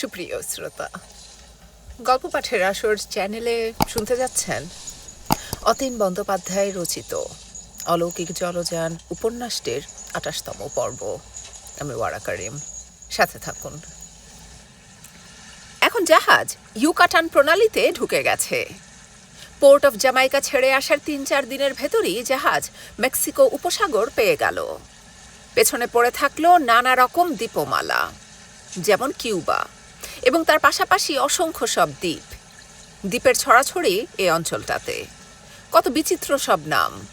সুপ্রিয় শ্রোতা, গল্প পাঠের আসর চ্যানেলে শুনতে যাচ্ছেন অতীন বন্দ্যোপাধ্যায় রচিত অলৌকিক জলযান উপন্যাসটির আঠাশতম পর্ব। আমি ওয়ারা করিম, সাথে থাকুন। এখন জাহাজ ইউকাটান প্রণালীতে ঢুকে গেছে। পোর্ট অফ জামাইকা ছেড়ে আসার তিন চার দিনের ভেতরই জাহাজ মেক্সিকো উপসাগর পেয়ে গেল। পেছনে পড়ে থাকল নানা রকম দ্বীপমালা যেমন কিউবা। এবং তার পাশাপাশি অসংখ্য সব দ্বীপ। দ্বীপের ছড়াছড়ি এ অঞ্চলটাতে। কত বিচিত্র সব নাম।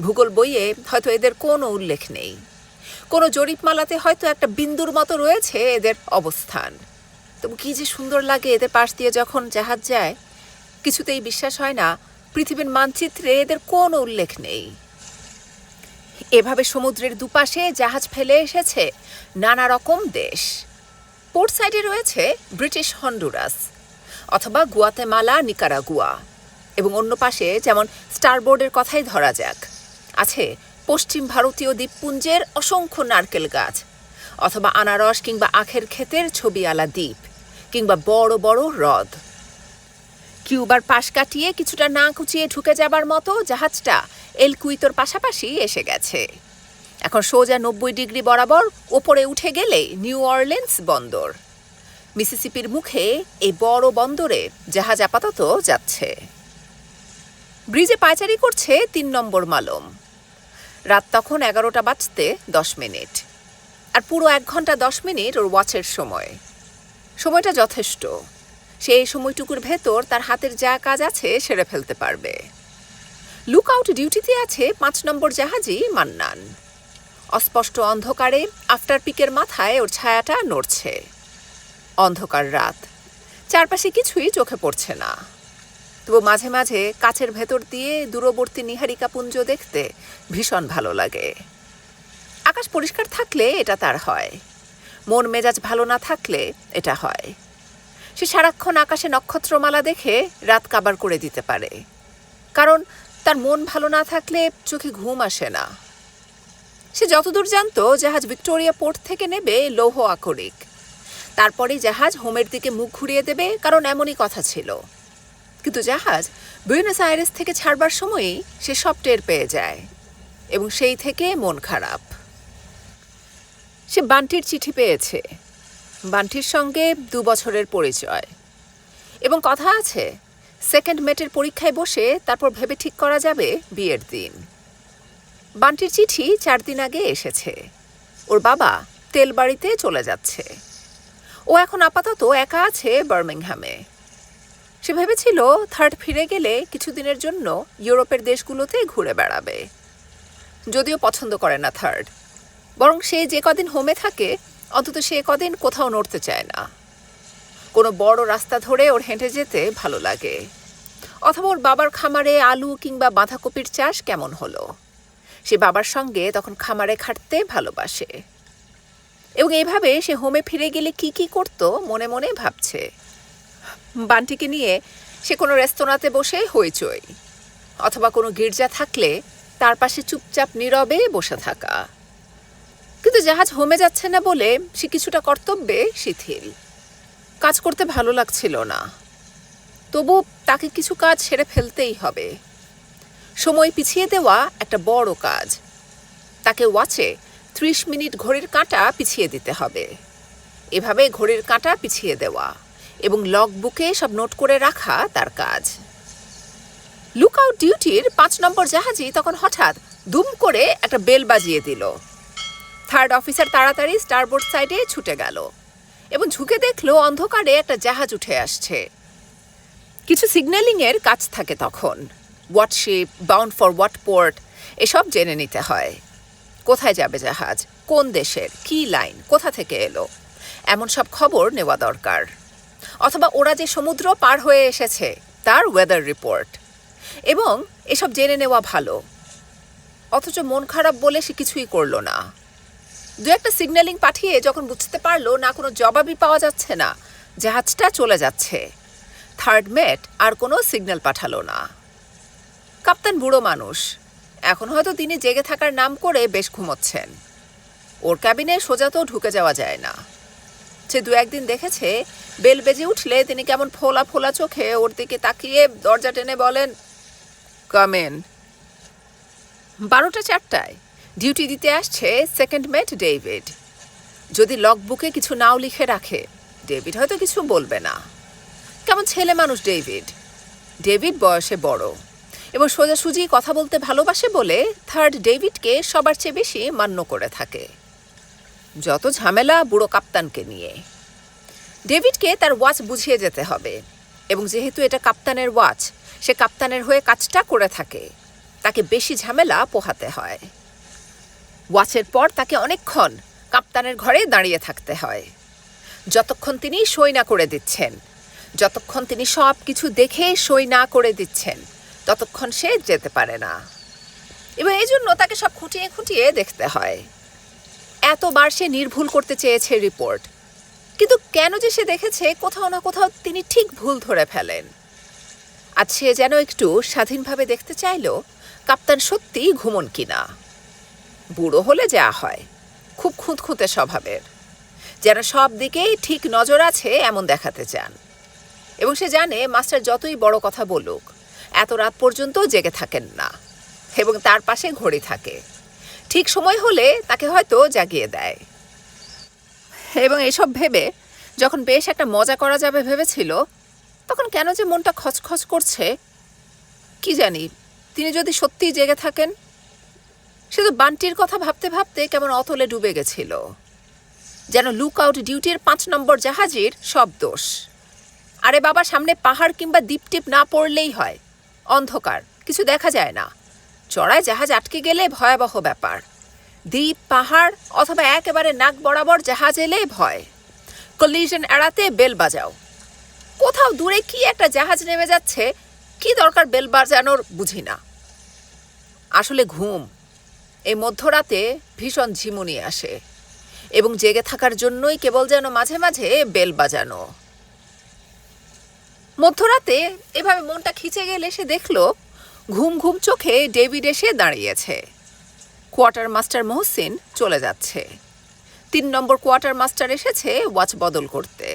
ভূগোল বইয়ে হয়তো এদের কোনো উল্লেখ নেই। কোনো জরিপমালাতে হয়তো একটা বিন্দুর মতো রয়েছে এদের অবস্থান। তবু কি যে সুন্দর লাগে এদের পাশ দিয়ে যখন জাহাজ যায়, কিছুতেই বিশ্বাস হয় না পৃথিবীর মানচিত্রে এদের কোনো উল্লেখ নেই। এভাবে সমুদ্রের দুপাশে জাহাজ ফেলে এসেছে নানা রকম দেশ। পোর্ট সাইডে রয়েছে ব্রিটিশ হন্ডুরাস অথবা গুয়াতেমালা, নিকারাগুয়া এবং অন্য পাশে যেমন স্টারবোর্ডের কথাই ধরা যাক, আছে পশ্চিম ভারতীয় দ্বীপপুঞ্জের অসংখ্য নারকেল গাছ অথবা আনারস কিংবা আখের ক্ষেতের ছবিওয়ালা দ্বীপ কিংবা বড় বড় হ্রদ। কিউবার পাশ কাটিয়ে কিছুটা না কুচিয়ে ঢুকে যাবার মতো জাহাজটা এলকুইতোর পাশাপাশি এসে গেছে। এখন সোজা নব্বই ডিগ্রি বরাবর ওপরে উঠে গেলে নিউ অরলেন্স বন্দর। মিসিসিপির মুখে এই বড় বন্দরে জাহাজ আপাতত যাচ্ছে। ব্রিজে পায়চারি করছে তিন নম্বর মালম। রাত তখন এগারোটা বাজতে দশ মিনিট। আর পুরো এক ঘণ্টা দশ মিনিট ওর ওয়াচের সময়। সময়টা যথেষ্ট। সে এই সময়টুকুর ভেতর তার হাতের যা কাজ আছে সেরে ফেলতে পারবে। লুক আউট ডিউটিতে আছে পাঁচ নম্বর জাহাজই মান্নান। অস্পষ্ট অন্ধকারে আফটার পিকের মাথায় ওর ছায়াটা নড়ছে। অন্ধকার রাত। চারপাশে কিছুই চোখে পড়ছে না। তবু মাঝে মাঝে কাছের ভেতর দিয়ে দূরবর্তী নিহারিকা পুঞ্জ দেখতে ভীষণ ভালো লাগে। আকাশ পরিষ্কার থাকলে এটা তার হয়। মন মেজাজ ভালো না থাকলে এটা হয়। সে সারাক্ষণ আকাশে নক্ষত্রমালা দেখে রাত কাবার করে দিতে পারে। কারণ তার মন ভালো না থাকলে চোখে ঘুম আসে না। সে যতদূর জানতো, জাহাজ ভিক্টোরিয়া পোর্ট থেকে নেবে লৌহ আকরিক। তারপরেই জাহাজ হোমের দিকে মুখ ঘুরিয়ে দেবে, কারণ এমনই কথা ছিল। কিন্তু জাহাজ বুয়েনোস আইরেস থেকে ছাড়বার সময়ই সে সব টের পেয়ে যায়, এবং সেই থেকে মন খারাপ। সে বান্টির চিঠি পেয়েছে। বান্টির সঙ্গে দু বছরের পরিচয়। এবং কথা আছে, সেকেন্ড মেটের পরীক্ষায় বসে তারপর ভেবে ঠিক করা যাবে বিয়ের দিন। বান্টির চিঠি চার দিন আগে এসেছে। ওর বাবা তেলবাড়িতে চলে যাচ্ছে। ও এখন আপাতত একা আছে বার্মিংহামে। সে ভেবেছিল থার্ড ফিরে গেলে কিছুদিনের জন্য ইউরোপের দেশগুলোতে ঘুরে বেড়াবে। যদিও পছন্দ করে না থার্ড। বরং সে যে কদিন হোমে থাকে, অন্তত সে কদিন কোথাও নড়তে চায় না। কোনো বড় রাস্তা ধরে ওর হেঁটে যেতে ভালো লাগে। অথবা ওর বাবার খামারে আলু কিংবা বাঁধাকপির চাষ কেমন হলো? সে বাবার সঙ্গে তখন খামারে খাটতে ভালোবাসে। এবং এইভাবে সে হোমে ফিরে গেলে কি কি করতো মনে মনে ভাবছে। বান্টিকে নিয়ে সে কোনো রেস্তোরাঁতে বসে হইচই, অথবা কোনো গির্জা থাকলে তার পাশে চুপচাপ নীরবে বসে থাকা। কিন্তু জাহাজ হোমে যাচ্ছে না বলে সে কিছুটা কর্তব্যে শিথিল। কাজ করতে ভালো লাগছিল না। তবু তাকে কিছু কাজ সেরে ফেলতেই হবে। সময় পিছিয়ে দেওয়া একটা বড় কাজ। তাকে ওয়াচে ত্রিশ মিনিট ঘড়ির কাঁটা পিছিয়ে দিতে হবে। এভাবে ঘড়ির কাঁটা পিছিয়ে দেওয়া এবং লগ বুকে সব নোট করে রাখা তার কাজ। লুক আউট ডিউটির পাঁচ নম্বর জাহাজই তখন হঠাৎ দুম করে একটা বেল বাজিয়ে দিল। থার্ড অফিসার তাড়াতাড়ি স্টারবোর্ড সাইডে ছুটে গেল এবং ঝুঁকে দেখল অন্ধকারে একটা জাহাজ উঠে আসছে। কিছু সিগন্যালিংয়ের কাজ থাকে তখন। What ship bound for what port এসব জেনে নিতে হয়। কোথায় যাবে জাহাজ? কোন দেশের? কি লাইন? কোথা থেকে এলো? এমন সব খবর নেওয়া দরকার। অথবা ওরা যে সমুদ্র পার হয়ে এসেছে, তার ওয়েদার রিপোর্ট এবং এসব জেনে নেওয়া ভালো। অথচ মন খারাপ বলে সে কিছুই করল না। দু একটা সিগন্যালিং পাঠিয়ে যখন বুঝতে পারল না কোনো জবাবই পাওয়া যাচ্ছে না, জাহাজটা চলে যাচ্ছে। থার্ড মেট আর কোনো সিগন্যাল পাঠালো না। কাপ্তান বুড়ো মানুষ। এখন হয়তো তিনি জেগে থাকার নাম করে বেশ ঘুমোচ্ছেন। ওর ক্যাবিনে সোজা তো ঢুকে যাওয়া যায় না। সে দু একদিন দেখেছে, বেল বেজে উঠলে তিনি কেমন ফোলা ফোলা চোখে ওর দিকে তাকিয়ে দরজা টেনে বলেন কামেন বারোটা চারটায় ডিউটি দিতে আসছে সেকেন্ড মেট ডেভিড। যদি লগবুকে কিছু নাও লিখে রাখে, ডেভিড হয়তো কিছু বলবে না। কেমন ছেলে মানুষ ডেভিড। ডেভিড বয়সে বড়। এবং সোজাসুজি কথা বলতে ভালোবাসে বলে থার্ড ডেভিডকে সবার চেয়ে বেশি মান্য করে থাকে। যত ঝামেলা বুড়ো কাপ্তানকে নিয়ে। ডেভিডকে তার ওয়াচ বুঝিয়ে যেতে হবে এবং যেহেতু এটা কাপ্তানের ওয়াচ, সে কাপ্তানের হয়ে কাজটা করে থাকে, তাকে বেশি ঝামেলা পোহাতে হয়। ওয়াচের পর তাকে অনেকক্ষণ কাপ্তানের ঘরে দাঁড়িয়ে থাকতে হয়। যতক্ষণ তিনি সই না করে দিচ্ছেন, যতক্ষণ তিনি সব কিছু দেখে সই না করে দিচ্ছেন ততক্ষণ সে যেতে পারে না। এবং এই জন্য তাকে সব খুঁটিয়ে খুঁটিয়ে দেখতে হয়। এতবার সে নির্ভুল করতে চেয়েছে রিপোর্ট। কিন্তু কেন যে সে দেখেছে কোথাও না কোথাও তিনি ঠিক ভুল ধরে ফেলেন। আজ সে যেন একটু স্বাধীনভাবে দেখতে চাইল, কাপ্তান সত্যিই ঘুমন কিনা। বুড়ো হলে যা হয়, খুব খুঁতখুঁতে স্বভাবের। যেন সব দিকেই ঠিক নজর আছে এমন দেখাতে চান। এবং সে জানে মাস্টার যতই বড় কথা বলুক এত রাত পর্যন্ত জেগে থাকেন না এবং তার পাশে ঘড়ি থাকে। ঠিক সময় হলে তাকে হয়তো জাগিয়ে দেয়। এবং এসব ভেবে যখন বেশ একটা মজা করা যাবে ভেবেছিল, তখন কেন যে মনটা খচখচ করছে, কি জানি, তিনি যদি সত্যিই জেগে থাকেন, সে তো বান্টির কথা ভাবতে ভাবতে কেমন অতলে ডুবে গেছিল। যেন লুক আউট ডিউটির পাঁচ নম্বর জাহাজের সব দোষ। আরে বাবা, সামনে পাহাড় কিংবা দ্বীপ টিপ না পড়লেই হয়। অন্ধকার, কিছু দেখা যায় না। চড়ায় জাহাজ আটকে গেলে ভয়াবহ ব্যাপার। দ্বীপ, পাহাড় অথবা একেবারে নাক বরাবর জাহাজ এলে ভয়। কলিশন এড়াতে বেল বাজাও। কোথাও দূরে কি একটা জাহাজ নেমে যাচ্ছে, কি দরকার বেল বাজানোর বুঝি না। আসলে ঘুম, এই মধ্যরাতে ভীষণ ঝিমুনি আসে। এবং জেগে থাকার জন্যই কেবল যেন মাঝে মাঝে বেল বাজানো। মধ্যরাতে এভাবে মনটা খিচে গেলে সে দেখল, ঘুম ঘুম চোখে ডেভিড এসে দাঁড়িয়েছে। কোয়ার্টার মাস্টার মহসিন চলে যাচ্ছে। তিন নম্বর কোয়ার্টার মাস্টার এসেছে ওয়াচ বদল করতে।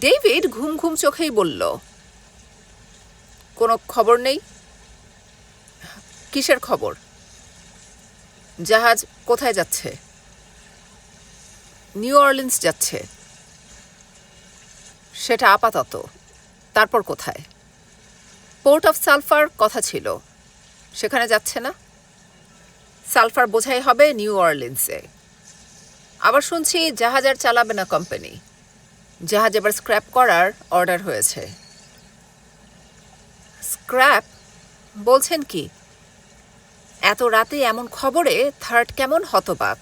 ডেভিড ঘুম ঘুম চোখেই বলল, কোনো খবর নেই? কিসের খবর? জাহাজ কোথায় যাচ্ছে? নিউ অর্লিন্স যাচ্ছে। সেটা আপাতত। তারপর কোথায়? পোর্ট অফ সালফার কথা ছিল। সেখানে যাচ্ছে না? সালফার বোঝাই হবে নিউ অর্লিন্সে আবার শুনছি জাহাজ আর চালাবে না কোম্পানি জাহাজ এবার স্ক্র্যাপ করার অর্ডার হয়েছে। স্ক্র্যাপ বলছেন কি? এত রাতে এমন খবরে থার্ড কেমন হতবাক?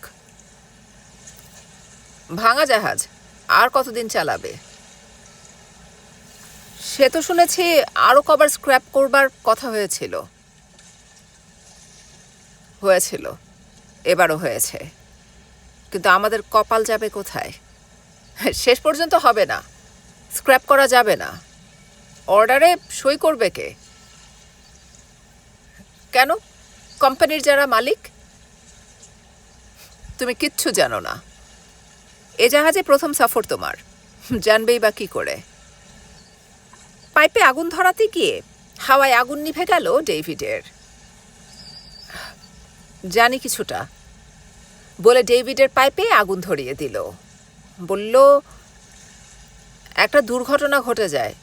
ভাঙা জাহাজ, আর কতদিন চালাবে? সে তো শুনেছি আরও কবার স্ক্র্যাপ করবার কথা হয়েছিল। হয়েছিল। এবারও হয়েছে। কিন্তু আমাদের কপাল যাবে কোথায়? শেষ পর্যন্ত হবে না। স্ক্র্যাপ করা যাবে না। অর্ডারে সই করবে কে? কেন? কোম্পানির যারা মালিক? তুমি কিচ্ছু জানো না। এ জাহাজে প্রথম সফর তোমার। জানবেই বা কী করে। পাইপে আগুন ধরাতে গিয়ে হাওয়ায় আগুন নিভে গেল ডেভিডের। জানি কিছুটা, বলে ডেভিডের পাইপে আগুন ধরিয়ে দিল। বলল, একটা দুর্ঘটনা ঘটে যায়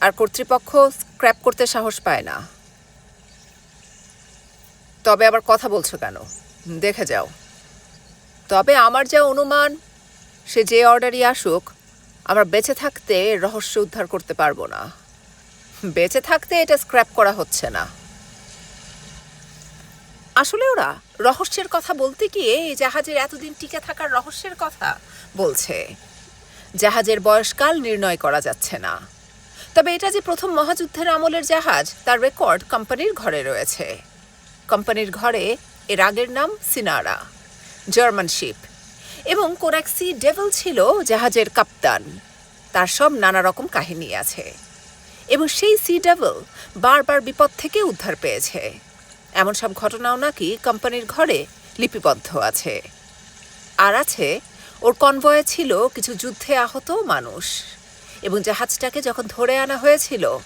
আর কর্তৃপক্ষ স্ক্র্যাপ করতে সাহস পায় না। তবে আবার কথা বলছো কেন? দেখে যাও। তবে আমার যা অনুমান, সে যে অর্ডারই আসুক, আমরা বেঁচে থাকতে রহস্য উদ্ধার করতে পারব না। বেঁচে থাকতে এটা স্ক্র্যাপ করা হচ্ছে না। আসলে ওরা রহস্যের কথা বলতে গিয়ে এই জাহাজের এতদিন টিকে থাকার রহস্যের কথা বলছে। জাহাজের বয়সকাল নির্ণয় করা যাচ্ছে না। তবে এটা যে প্রথম মহাযুদ্ধের আমলের জাহাজ, তার রেকর্ড কোম্পানির ঘরে রয়েছে। কোম্পানির ঘরে এর আগের নাম সিনারা জার্মান শিপ এবং কোরাক্সি ডেভেল ছিল জাহাজের কাপ্তান। তার সব নানা রকম কাহিনী আছে। এবং সেই সি ডাবল বারবার বিপদ থেকে উদ্ধার পেয়েছে। এমন সব ঘটনাও নাকি কোম্পানির ঘরে লিপিবদ্ধ আছে। আর আছে, ওর কনভয়ে ছিল কিছু যুদ্ধে আহত মানুষ। এবং জাহাজটাকে যখন ধরে আনা হয়েছিল,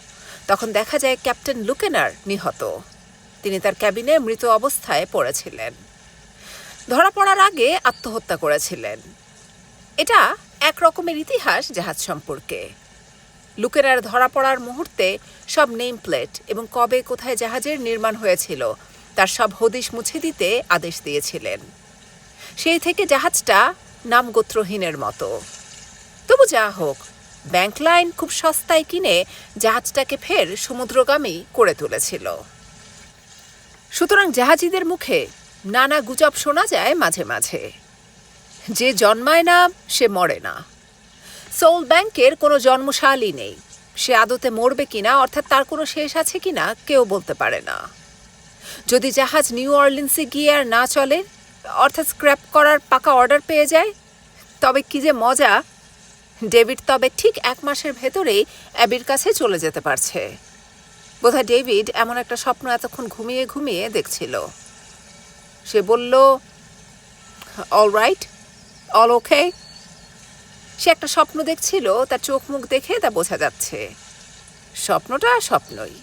তখন দেখা যায় ক্যাপ্টেন লুকেনার নিহত। তিনি তার ক্যাবিনে মৃত অবস্থায় পড়েছিলেন। ধরা পড়ার আগে আত্মহত্যা করেছিলেন। এটা এক রকমের ইতিহাস জাহাজ সম্পর্কে। লুকেনার ধরা পড়ার মুহূর্তে সব নেম প্লেট এবং কবে কোথায় জাহাজের নির্মাণ হয়েছিল, তার সব হদিশ মুছে দিতে আদেশ দিয়েছিলেন। সেই থেকে জাহাজটা নামগোত্রহীনের মতো। তবু যা হোক, ব্যাংক লাইন খুব সস্তায় কিনে জাহাজটাকে ফের সমুদ্রগামী করে তুলেছিল। সুতরাং জাহাজিদের মুখে নানা গুজব শোনা যায় মাঝে মাঝে। যে জন্মায় না, সে মরে না। সোল ব্যাংকের কোনো জন্মশালই নেই। সে আদতে মরবে কিনা, অর্থাৎ তার কোনো শেষ আছে কিনা, কেউ বলতে পারে না। যদি জাহাজ নিউ অর্লিন্সে গিয়ে আর না চলে, অর্থাৎ স্ক্র্যাপ করার পাকা অর্ডার পেয়ে যায়, তবে কি যে মজা। ডেভিড তবে ঠিক এক মাসের ভেতরেই অ্যাবির কাছে চলে যেতে পারছে। বোধহয় ডেভিড এমন একটা স্বপ্ন এতক্ষণ ঘুমিয়ে ঘুমিয়ে দেখছিল। সে বলল অল রাইট অল ওকে সে একটা স্বপ্ন দেখছিল, তার চোখ মুখ দেখে তা বোঝা যাচ্ছে। স্বপ্নটা স্বপ্নই।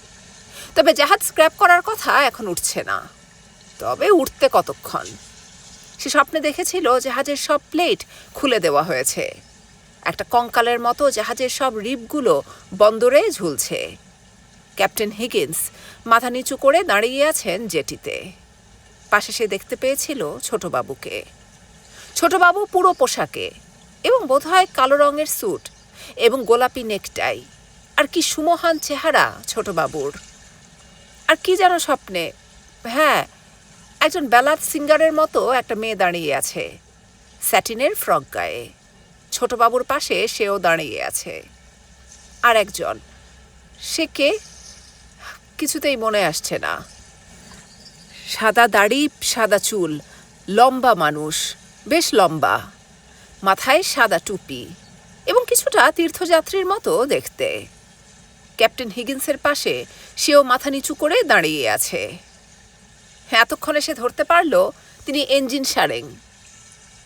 তবে জাহাজ স্ক্র্যাপ করার কথা এখন উঠছে না। তবে উঠতে কতক্ষণ? সে স্বপ্নে দেখেছিল জাহাজের সব প্লেট খুলে দেওয়া হয়েছে। একটা কঙ্কালের মতো জাহাজের সব রিপগুলো বন্দরে ঝুলছে। ক্যাপ্টেন হিগিন্স মাথা নিচু করে দাঁড়িয়ে আছেন জেটিতে। পাশে সে দেখতে পেয়েছিল ছোটবাবুকে। ছোটবাবু পুরো পোশাকে। এবং বোধহয় কালো রঙের স্যুট এবং গোলাপি নেকটাই। আর কি সুমহান চেহারা ছোটবাবুর আর কি যেন স্বপ্নে হ্যাঁ একজন ব্যালাদ সিঙ্গারের মতো একটা মেয়ে দাঁড়িয়ে আছে, স্যাটিনের ফ্রক গায়ে। ছোটবাবুর পাশে সেও দাঁড়িয়ে আছে। আর একজন, সে কে? কিছুতেই মনে আসছে না। সাদা দাড়ি, সাদা চুল, লম্বা মানুষ, বেশ লম্বা। মাথায় সাদা টুপি এবং কিছুটা তীর্থযাত্রীর মতো দেখতে। ক্যাপ্টেন হিগিন্সের পাশে সেও মাথা নিচু করে দাঁড়িয়ে আছে। এতক্ষণে সে ধরতে পারল তিনি এঞ্জিন সারেং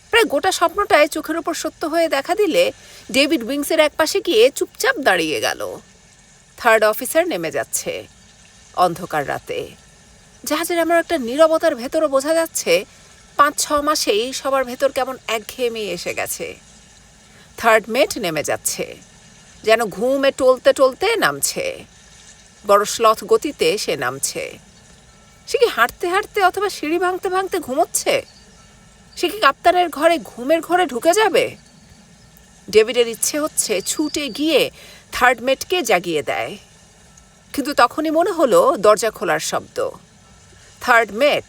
প্রায় গোটা স্বপ্নটায় চোখের ওপর সত্য হয়ে দেখা দিলে ডেভিড উইংসের এক পাশে গিয়ে চুপচাপ দাঁড়িয়ে গেল। থার্ড অফিসার নেমে যাচ্ছে। অন্ধকার রাতে। জাহাজের আমার একটা নীরবতার ভেতরও বোঝা যাচ্ছে পাঁচ ছ মাসেই সবার ভেতর কেমন একঘেয়েমি এসে গেছে। থার্ড মেট নেমে যাচ্ছে। যেন ঘুমে টলতে টলতে নামছে। বড় শ্লথ গতিতে সে নামছে। সে কি হাঁটতে হাঁটতে অথবা সিঁড়ি ভাঙতে ভাঙতে ঘুমোচ্ছে? সে কি কাপ্তানের ঘরে ঘুমের ঘরে ঢুকে যাবে? ডেভিডের ইচ্ছে হচ্ছে ছুটে গিয়ে থার্ড মেটকে জাগিয়ে দেয়। কিন্তু তখনই মনে হলো দরজা খোলার শব্দ। থার্ড মেট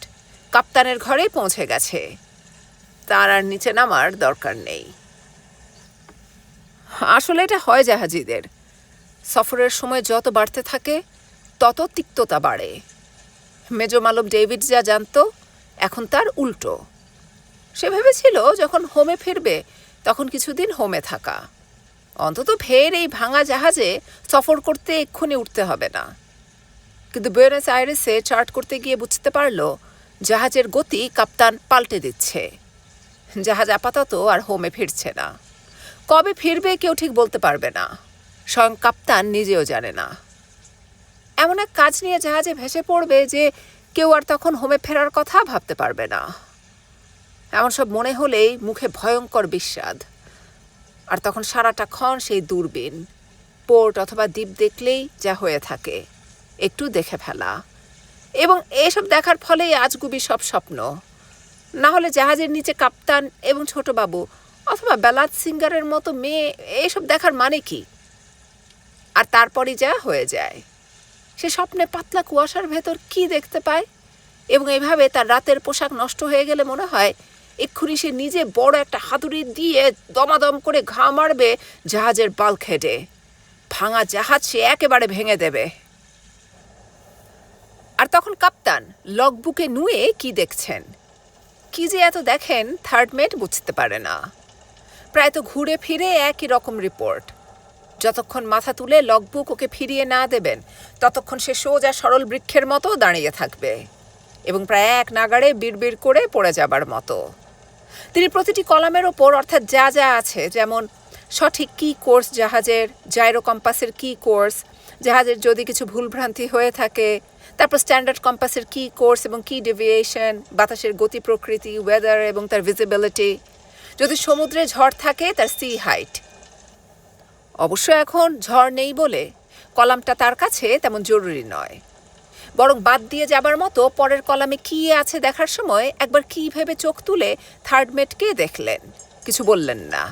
কাপ্তানের ঘরে পৌঁছে গেছে। তার আর নিচে নামার দরকার নেই। আসলে এটা হয় জাহাজিদের। সফরের সময় যত বাড়তে থাকে, তত তিক্ততা বাড়ে। মেজো মালব ডেভিড যা জানতো, এখন তার উল্টো। সে ভেবেছিল, যখন হোমে ফিরবে, তখন কিছুদিন হোমে থাকা। অন্তত ফের এই ভাঙা জাহাজে সফর করতে এক্ষুনি উঠতে হবে না। কিন্তু বুয়েনাস আইরেসে চার্ট করতে গিয়ে বুঝতে পারল জাহাজের গতি কাপ্তান পাল্টে দিচ্ছে। জাহাজ আপাতত আর হোমে ফিরছে না। কবে ফিরবে কেউ ঠিক বলতে পারবে না। স্বয়ং কাপ্তান নিজেও জানে না। এমন এক কাজ নিয়ে জাহাজে ভেসে পড়বে যে কেউ আর তখন হোমে ফেরার কথা ভাবতে পারবে না। এমন সব মনে হলেই মুখে ভয়ঙ্কর বিস্বাদ। আর তখন সারাটা ক্ষণ সেই দূরবীন। পোর্ট অথবা দ্বীপ দেখলেই যা হয়ে থাকে, একটু দেখে ফেলা। এবং এসব দেখার ফলেই আজগুবি সব স্বপ্ন। না হলে জাহাজের নিচে কাপ্তান এবং ছোটবাবু অথবা বেলাত সিঙ্গারের মতো মেয়ে, এসব দেখার মানে কি? আর তারপরই যা হয়ে যায়। সে স্বপ্নে পাতলা কুয়াশার ভেতর কি দেখতে পায়? এবং এভাবে তার রাতের পোশাক নষ্ট হয়ে গেলে মনে হয় এক্ষুনি সে নিজে বড় একটা হাতুড়ি দিয়ে দমাদম করে ঘা মারবে জাহাজের বাল খেটে ভাঙা জাহাজ সে একেবারে ভেঙে দেবে। আর তখন কাপ্তান লগবুকে নুয়ে কি দেখছেন? কি যে এত দেখেন, থার্ড মেট বুঝতে পারে না। প্রায় তো ঘুরে ফিরে একই রকম রিপোর্ট। যতক্ষণ মাথা তুলে লগবুক ওকে ফিরিয়ে না দেবেন, ততক্ষণ সে সোজা সরল বৃক্ষের মতো দাঁড়িয়ে থাকবে এবং প্রায় এক নাগাড়ে বিড়বিড় করে পড়ে যাবার মতো। তিনি প্রতিটি কলামের ওপর অর্থাৎ যা যা আছে, যেমন সঠিক কি কোর্স জাহাজের জাইরো কম্পাসের কি কোর্স, জাহাজের যদি কিছু ভুলভ্রান্তি হয়ে থাকে তারপর স্ট্যান্ডার্ড কম্পাসের কী কোর্স এবং কী ডেভিয়েশন বাতাসের গতি প্রকৃতি ওয়েদার এবং তার ভিজিবিলিটি যদি সমুদ্রে ঝড় থাকে, তার সি হাইট অবশ্য এখন ঝড় নেই বলে কলামটা তার কাছে তেমন জরুরি নয়। বরং বাদ দিয়ে যাবার মতো পরের কলামে কি আছে দেখার সময় একবার কি ভেবে চোখ তুলে থার্ড মেটকে দেখলেন। কিছু বললেন না।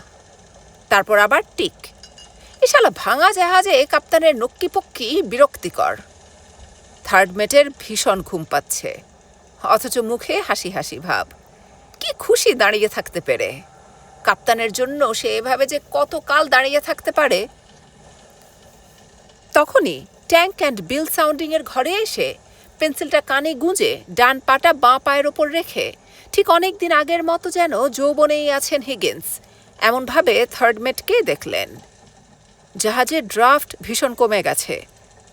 তারপর আবার টিক। এশালা ভাঙা জাহাজে কাপ্তানের নক্কিপক্কি বিরক্তিকর। থার্ড মেটের ভীষণ ঘুম পাচ্ছে। অথচ মুখে হাসি হাসি ভাব। কি খুশি দাঁড়িয়ে থাকতে পেরে। কাপ্তানের জন্য সে এভাবে যে কতকাল দাঁড়িয়ে থাকতে পারে। তখনই ট্যাঙ্ক অ্যান্ড বিল সাউন্ডিংয়ের ঘরে এসে পেন্সিলটা কানে গুঁজে ডান পাটা বাঁ পায়ের ওপর রেখে ঠিক অনেক দিন আগের মতো যেন যৌবনেই আছেন হিগিন্স। এমনভাবে থার্ড মেটকে দেখলেন? জাহাজের ড্রাফট ভীষণ কমে গেছে।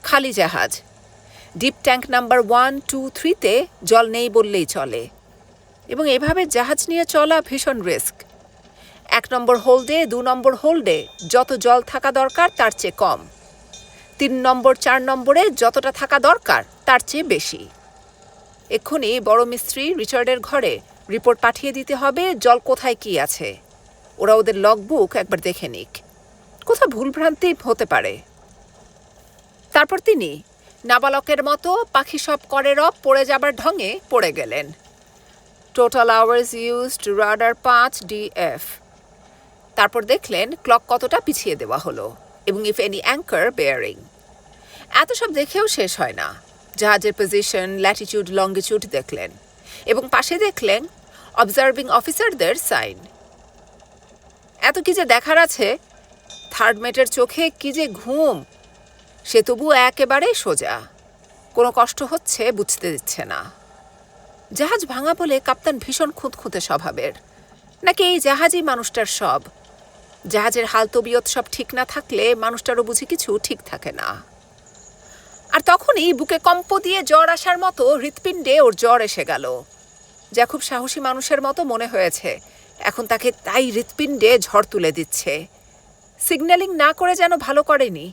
খালি জাহাজ। Deep tank number one, two, থ্রিতে জল নেই বললেই চলে। এবং এভাবে জাহাজ নিয়ে চলা ভীষণ রিস্ক। এক নম্বর হোল্ডে, দু নম্বর হোল্ডে যত জল থাকা দরকার, তার চেয়ে কম। তিন নম্বর, চার নম্বরে যতটা থাকা দরকার, তার চেয়ে বেশি। এক্ষুনি বড় মিস্ত্রি রিচার্ডের ঘরে রিপোর্ট পাঠিয়ে দিতে হবে, জল কোথায় কি আছে। ওরা ওদের লগবুক একবার দেখে নিক। কোথাও ভুলভ্রান্তি হতে পারে। তারপর তিনি নাবালকের মতো পাখি সব করে রব, পড়ে যাবার ঢঙে পড়ে গেলেন। টোটাল আওয়ার্স ইউজড রাডার পাঁচ ডিএফ তারপর দেখলেন ক্লক কতটা পিছিয়ে দেওয়া হলো, এবং ইফ এনি অ্যাঙ্কার বেয়ারিং এত সব দেখেও শেষ হয় না। জাহাজের পজিশন ল্যাটিটিউড লঙ্গিটিউড দেখলেন, এবং পাশে দেখলেন অবজার্ভিং অফিসারদের সাইন এত কি যে দেখার আছে? থার্ড মেটের চোখে কি যে ঘুম! সে তবু একেবারে সোজা। কোনো কষ্ট হচ্ছে বুঝতে দিচ্ছে না। জাহাজ ভাঙা বলে কাপ্তান ভীষণ খুঁতখুঁতে স্বভাবের। নাকি এই জাহাজই মানুষটার সব? জাহাজের হাল তবিয়ত সব ঠিক না থাকলে মানুষটারও বুঝি কিছু ঠিক থাকে না। আর তখনই বুকে কম্প দিয়ে জ্বর আসার মতো হৃৎপিণ্ডে ওর জ্বর এসে গেল। যা খুব সাহসী মানুষের মতো মনে হয়েছে। এখন তাকে তাই হৃৎপিণ্ডে ঝড় তুলে দিচ্ছে। সিগন্যালিং না করে যেন ভালো করেনি।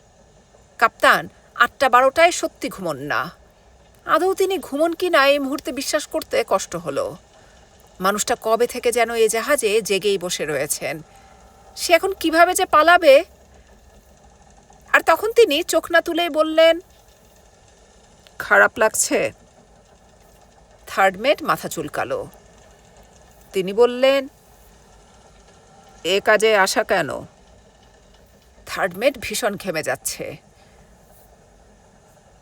কাপ্তান, আটটা বারোটায় সত্যি ঘুমন না। আদৌ তিনি ঘুমন কি না এই মুহূর্তে বিশ্বাস করতে কষ্ট হলো। মানুষটা কবে থেকে যেন এ জাহাজে জেগেই বসে রয়েছেন। সে এখন কীভাবে যে পালাবে? আর তখন তিনি চোখ না তুলেই বললেন, খারাপ লাগছে? থার্ড মেট মাথা চুলকালো। তিনি বললেন, এ কাজে আসা কেন? থার্ড মেট ভীষণ ঘেমে যাচ্ছে।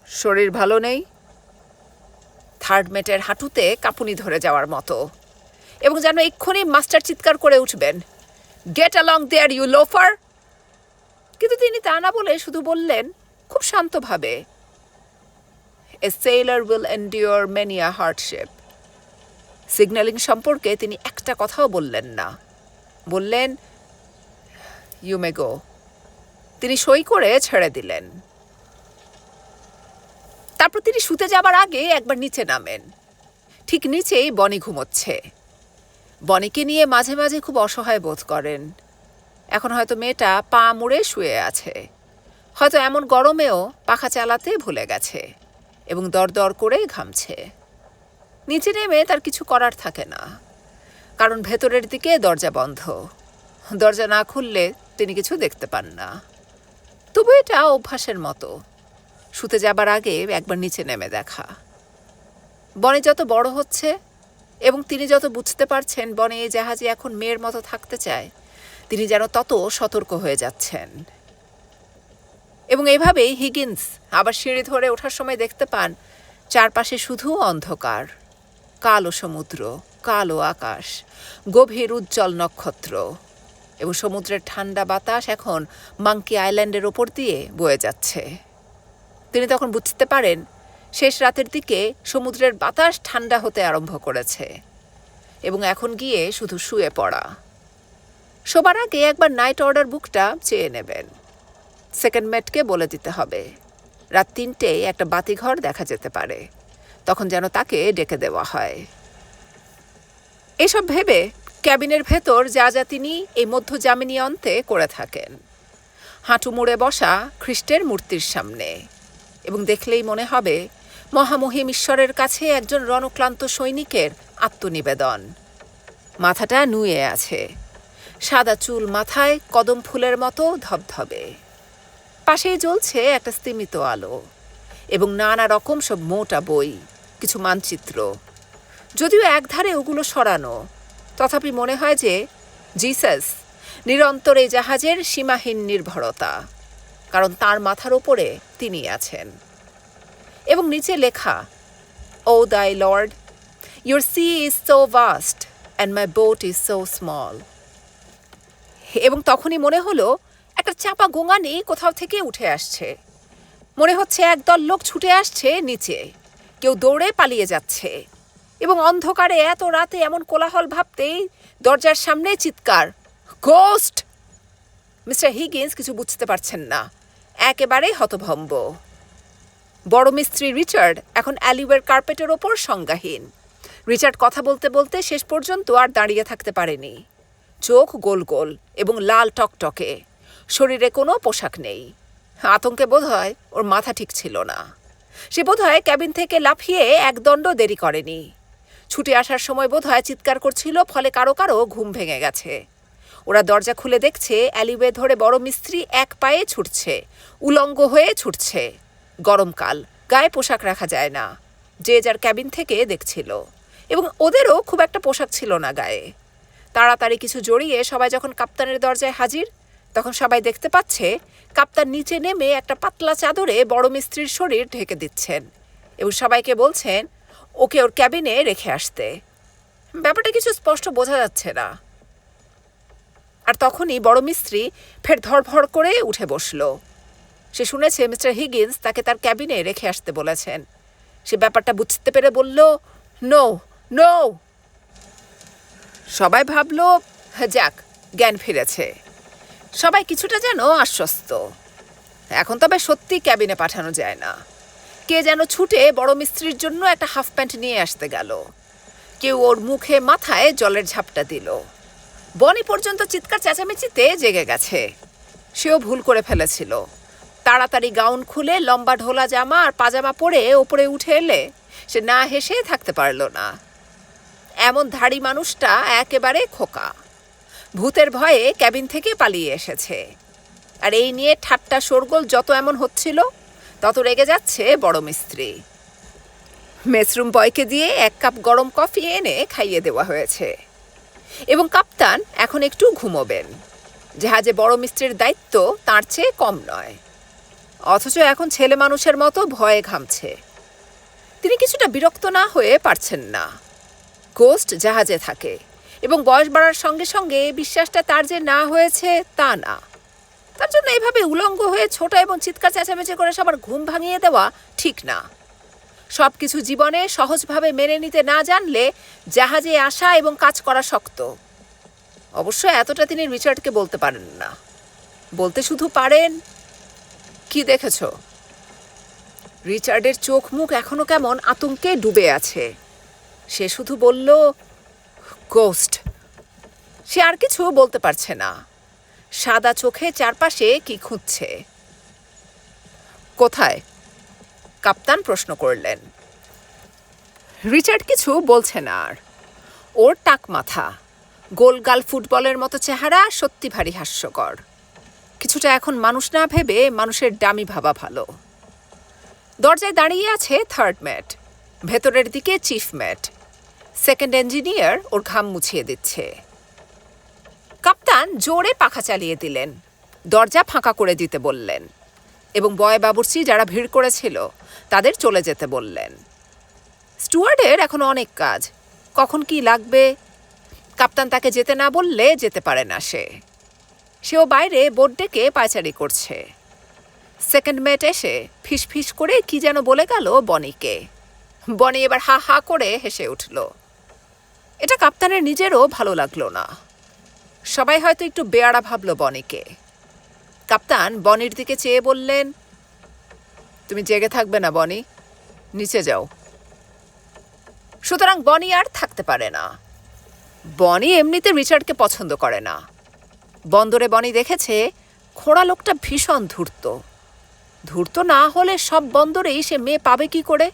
শরীর ভালো নেই। থার্ড মেটের হাঁটুতে কাঁপুনি ধরে যাওয়ার মতো। এবং যেন এক্ষুনি মাস্টার চিৎকার করে উঠবেন get along there you loafer কিন্তু তিনি তা না বলে শুধু বললেন, খুব শান্তভাবে a sailor will endure many a hardship signalling সম্পর্কে তিনি একটা কথাও বললেন না। বললেন ইউ মে গো তিনি সই করে ছেড়ে দিলেন। তারপর তিনি শুতে যাবার আগে একবার নিচে নামেন। ঠিক নিচেই বনি ঘুমোচ্ছে। বনিকে নিয়ে মাঝে মাঝে খুব অসহায় বোধ করেন। এখন হয়তো মেয়েটা পা মুড়ে শুয়ে আছে। হয়তো এমন গরমেও পাখা চালাতে ভুলে গেছে এবং দরদর করে ঘামছে। নিচে নেমে তার কিছু করার থাকে না। কারণ ভেতরের দিকে দরজা বন্ধ। দরজা না খুললে তিনি কিছু দেখতে পান না। তবু এটা অভ্যাসের মতো। শুতে যাবার আগে একবার নিচে নেমে দেখা। বনে যত বড় হচ্ছে এবং তিনি যত বুঝতে পারছেন বনে এই জাহাজে এখন মেয়ের মতো থাকতে চায়, তিনি যেন তত সতর্ক হয়ে যাচ্ছেন। এবং এভাবেই হিগিন্স আবার সিঁড়ি ধরে ওঠার সময় দেখতে পান, চারপাশে শুধু অন্ধকার। কালো সমুদ্র, কালো আকাশ, গভীর উজ্জ্বল নক্ষত্র এবং সমুদ্রের ঠান্ডা বাতাস এখন মাঙ্কি আইল্যান্ডের ওপর দিয়ে বয়ে যাচ্ছে। তিনি তখন বুঝতে পারেন শেষ রাতের দিকে সমুদ্রের বাতাস ঠান্ডা হতে আরম্ভ করেছে এবং এখন গিয়ে শুধু শুয়ে পড়া। শোবার আগে একবার নাইট অর্ডার বুকটা চেয়ে নেবেন। সেকেন্ড মেটকে বলে দিতে হবে। রাত তিনটেয় একটা বাতিঘর দেখা যেতে পারে। তখন যেন তাকে ডেকে দেওয়া হয়। এসব ভেবে ক্যাবিনের ভেতর যা যা তিনি এই মধ্য জামিনী অন্তে করে থাকেন। হাঁটু মুড়ে বসা খ্রিস্টের মূর্তির সামনে। এবং দেখলেই মনে হবে, মহামহিম ঈশ্বরের কাছে একজন রণক্লান্ত সৈনিকের আত্মনিবেদন। মাথাটা নুয়ে আছে। সাদা চুল মাথায় কদম ফুলের মতো ধবধবে। পাশেই জ্বলছে একটা স্তিমিত আলো এবং নানা রকম সব মোটা বই, কিছু মানচিত্র। যদিও একধারে ওগুলো সরানো, তথাপি মনে হয় যে, জিসাস, নিরন্তর এই জাহাজের সীমাহীন নির্ভরতা। কারণ তার মাথার ওপরে তিনি আছেন। এবং নিচে লেখা, O thy lord your sea is so vast and my boat is so small. এবং তখনই মনে হলো, একটা চাপা গোঙানি কোথাও থেকে উঠে আসছে। মনে হচ্ছে একদল লোক ছুটে আসছে নিচে। কেউ দৌড়ে পালিয়ে যাচ্ছে। এবং অন্ধকারে এত রাতে এমন কোলাহল ভাবতেই দরজার সামনে চিৎকার গোস্ট মিস্টার হিগিন্স কিছু বুঝতে পারছেন না। একেবারে হতভম্ব। বড় মিস্ত্রি রিচার্ড এখন অ্যালিওয়ের কার্পেটের ওপর সংজ্ঞাহীন। রিচার্ড কথা বলতে বলতে শেষ পর্যন্ত আর দাঁড়িয়ে থাকতে পারেনি। চোখ গোল গোল এবং লাল টকটকে। শরীরে কোনো পোশাক নেই। আতঙ্কে বোধ হয় ওর মাথা ঠিক ছিল না। সে বোধ হয় ক্যাবিন থেকে লাফিয়ে একদণ্ড দেরি করেনি। ছুটে আসার সময় বোধ হয় চিৎকার করছিল, ফলে কারও কারও ঘুম ভেঙে গেছে। ওরা দরজা খুলে দেখছে অ্যালিওয়ে ধরে বড় মিস্ত্রি এক পায়ে ছুটছে, উলঙ্গ হয়ে ছুটছে। গরমকাল, গায়ে পোশাক রাখা যায় না। যে যার ক্যাবিন থেকে দেখছিল। এবং ওদেরও খুব একটা পোশাক ছিল না গায়ে। তাড়াতাড়ি কিছু জড়িয়ে সবাই যখন কাপ্তানের দরজায় হাজির, তখন সবাই দেখতে পাচ্ছে কাপ্তান নিচে নেমে একটা পাতলা চাদরে বড় মিস্ত্রির শরীর ঢেকে দিচ্ছেন এবং সবাইকে বলছেন, ওকে ওর ক্যাবিনে রেখে আসতে। ব্যাপারটা কিছু স্পষ্ট বোঝা যাচ্ছে না। আর তখনই বড় মিস্ত্রি ফের ধরভর করে উঠে বসল। সে শুনেছে মিস্টার হিগিন্স তাকে তার ক্যাবিনে রেখে আসতে বলেছেন। সে ব্যাপারটা বুঝতে পেরে বলল, নো নো। সবাই ভাবলো, যাক, জ্ঞান ফিরেছে। সবাই কিছুটা যেন আশ্বস্ত। এখন তবে সত্যি ক্যাবিনে পাঠানো যায় না। কে যেন ছুটে বড় মিস্ত্রির জন্য একটা হাফ প্যান্ট নিয়ে আসতে গেল। কেউ ওর মুখে, মাথায় জলের ঝাপটা দিল। বনি পর্যন্ত চিৎকার চেঁচামেচিতে জেগে গেছে। সেও ভুল করে ফেলেছিল। তাড়াতাড়ি গাউন খুলে লম্বা ঢোলা জামা আর পাজামা পরে ওপরে উঠে এলে সে না হেসে থাকতে পারল না। এমন ধাড়ি মানুষটা একেবারে খোকা। ভূতের ভয়ে ক্যাবিন থেকে পালিয়ে এসেছে। আর এই নিয়ে ঠাট্টা শোরগোল যত এমন হচ্ছিল, তত রেগে যাচ্ছে বড় মিস্ত্রি। মেসরুম বয়কে দিয়ে এক কাপ গরম কফি এনে খাইয়ে দেওয়া হয়েছে। এবং কাপ্তান এখন একটু ঘুমোবেন। জাহাজে বড় মিস্ত্রির দায়িত্ব তার চেয়ে কম নয়। অথচ এখন ছেলে মানুষের মতো ভয়ে ঘামছে। তিনি কিছুটা বিরক্ত না হয়ে পারছেন না। গোস্ট জাহাজে থাকে এবং বয়স বাড়ার সঙ্গে সঙ্গে বিশ্বাসটা তার যে না হয়েছে তা না। তার জন্য এভাবে উলঙ্গ হয়ে ছোট এবং চিৎকার চেঁচামেচি করে সবার ঘুম ভাঙিয়ে দেওয়া ঠিক না। সব কিছু জীবনে সহজভাবে মেনে নিতে না জানলে জাহাজে আসা এবং কাজ করা শক্ত। অবশ্য এতটা তিনি রিচার্ডকে বলতে পারেন না। বলতে শুধু পারেন, কি দেখেছ? রিচার্ডের চোখ মুখ এখনও কেমন আতঙ্কে ডুবে আছে। সে শুধু বলল গোস্ট সে আর কিছু বলতে পারছে না। সাদা চোখে চারপাশে কি খুঁজছে? কোথায়? কাপ্তান প্রশ্ন করলেন। রিচার্ড কিছু বলছে না আর। ওর টাক মাথা। গোলগাল ফুটবলের মতো চেহারা, সত্যি ভারী হাস্যকর। কিছুটা এখন মানুষ না ভেবে মানুষের ডামি ভাবা ভালো। দরজায় দাঁড়িয়ে আছে থার্ড ম্যাট, ভেতরের দিকে চিফ ম্যাট। সেকেন্ড ইঞ্জিনিয়ার ওর ঘাম মুছিয়ে দিচ্ছে। কাপ্তান জোরে পাখা চালিয়ে দিলেন। দরজা ফাঁকা করে দিতে বললেন। এবং বয় বাবুর্চি যারা ভিড় করেছিল, তাদের চলে যেতে বললেন। স্টুয়ার্ডের এখন অনেক কাজ। কখন কি লাগবে? কাপ্তান তাকে যেতে না বললে যেতে পারে না সে। সেও বাইরে বোর্ড ডেকে পায়চারি করছে। সেকেন্ড মেট এসে ফিস ফিস করে কি যেন বলে গেল বনিকে। বনি এবার হা হা করে হেসে উঠল। এটা কাপ্তানের নিজেরও ভালো লাগল না। সবাই হয়তো একটু বেয়ারা ভাবল বনিকে। কাপ্তান বনির দিকে চেয়ে বললেন, তুমি জেগে থাকবে না, বনি। নিচে যাও। সুতরাং বনি আর থাকতে পারে না। বনি এমনিতে রিচার্ডকে পছন্দ করে না। বন্দরে বনি দেখেছে, খোড়া লোকটা ভীষণ ধূর্ত। ধূর্ত না হলে সব বন্দরেই সে মেয়ে পাবে কি করে?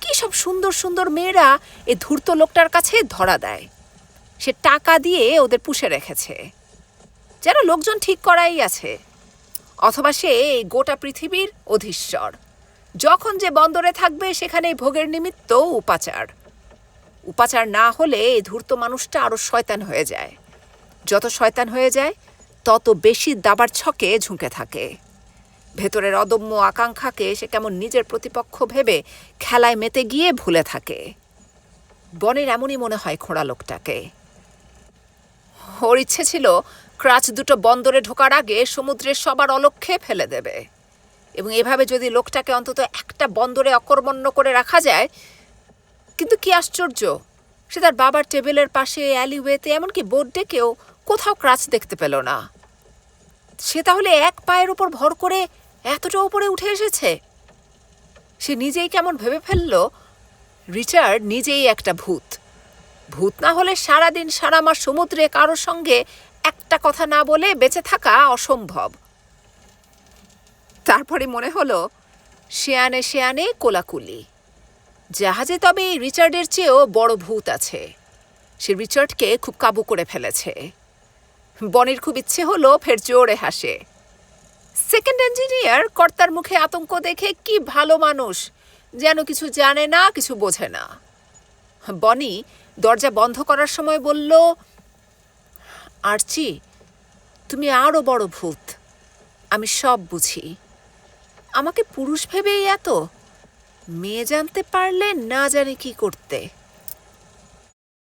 কি সব সুন্দর সুন্দর মেয়েরা এ ধূর্ত লোকটার কাছে ধরা দেয়? সে টাকা দিয়ে ওদের পুষে রেখেছে। যেন লোকজন ঠিক করাই আছে। অথবা সে এই গোটা পৃথিবীর অধীশ্বর। যখন যে বন্দরে থাকবে সেখানে ভোগের নিমিত্ত উপাচার। উপাচার না হলে এই ধূর্ত মানুষটা আরও শয়তান হয়ে যায়। যত শয়তান হয়ে যায়, তত বেশি দাবার ছকে ঝুঁকে থাকে। ভেতরের অদম্য আকাঙ্ক্ষাকে সে কেমন নিজের প্রতিপক্ষ ভেবে খেলায় মেতে গিয়ে ভুলে থাকে। বনের এমনই মনে হয় খোঁড়া লোকটাকে। ওর ইচ্ছে ছিল ক্রাচ দুটো বন্দরে ঢোকার আগে সমুদ্রের সবার অলক্ষে ফেলে দেবে। এবং এভাবে যদি লোকটাকে অন্তত একটা বন্দরে অকর্মণ্য করে রাখা যায়, কিন্তু কি আশ্চর্য? সে তার বাবার টেবিলের পাশে অ্যালিওয়েতে এমনকি বোর্ড ডেকেও কোথাও ক্রাচ দেখতে পেল না। সে তাহলে এক পায়ের উপর ভর করে এতটা উপরে উঠে এসেছে? সে নিজেই কেমন ভেবে ফেলল? রিচার্ড নিজেই একটা ভূত। ভূত না হলে সারাদিন সারা মাস সমুদ্রে কারোর সঙ্গে একটা কথা না বলে বেঁচে থাকা অসম্ভব। তারপরে মনে হলো, শেয়ানে শেয়ানে কোলাকুলি। জাহাজে তবে রিচার্ডের চেয়েও বড় ভূত আছে। সে রিচার্ডকে খুব কাবু করে ফেলেছে। বনির খুব ইচ্ছে হলো ফের জোরে হাসে। সেকেন্ড ইঞ্জিনিয়ার কর্তার মুখে আতঙ্ক দেখে কি ভালো মানুষ, যেন কিছু জানে না, কিছু বোঝে না। বনি দরজা বন্ধ করার সময় বলল আরচি, তুমি আরও বড় ভূত। আমি সব বুঝি। আমাকে পুরুষ ভেবেই এত? মেয়ে জানতে পারলে না জানে কি করতে।